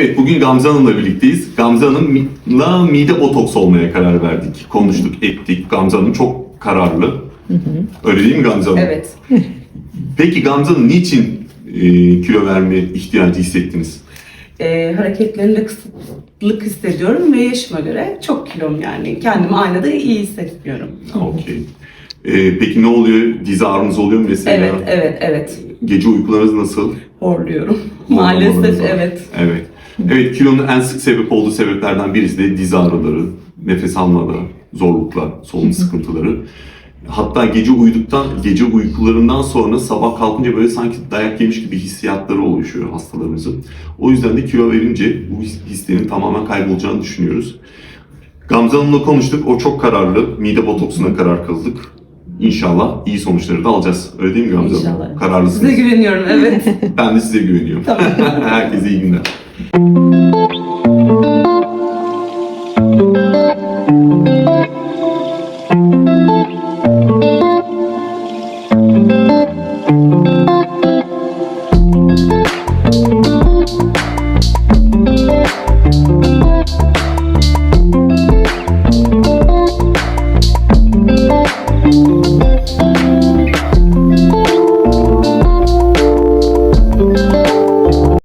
Evet, bugün Gamze Hanım'la birlikteyiz. Gamze Hanım'la mide botoks olmaya karar verdik. Konuştuk, ettik. Gamze Hanım çok kararlı. Öyle değil mi Gamze Hanım? Evet. Peki Gamze Hanım niçin e, kilo verme ihtiyacı hissettiniz? Ee, hareketlerinde kısıtlık hissediyorum ve yaşıma göre çok kilom yani. Kendimi aynada iyi hissetmiyorum. Okey. E, peki ne oluyor? Diz ağrınız oluyor mu mesela? Evet, evet, evet. Gece uykularınız nasıl? Horluyorum. Maalesef evet. Evet. Evet, kilonun en sık sebep olduğu sebeplerden birisi de diz ağrıları, nefes almada zorluklar, solunum sıkıntıları. Hatta gece uyuduktan, gece uykularından sonra sabah kalkınca böyle sanki dayak yemiş gibi hissiyatları oluşuyor hastalarımızın. O yüzden de kilo verince bu his- hislerin tamamen kaybolacağını düşünüyoruz. Gamze Hanım'la konuştuk. O çok kararlı. Mide botoksuna karar kıldık. İnşallah iyi sonuçları da alacağız. Öyle değil mi Gamze Hanım? İnşallah. Kararlısınız. Size güveniyorum evet. Ben de size güveniyorum. Herkese iyi günler. Thank you.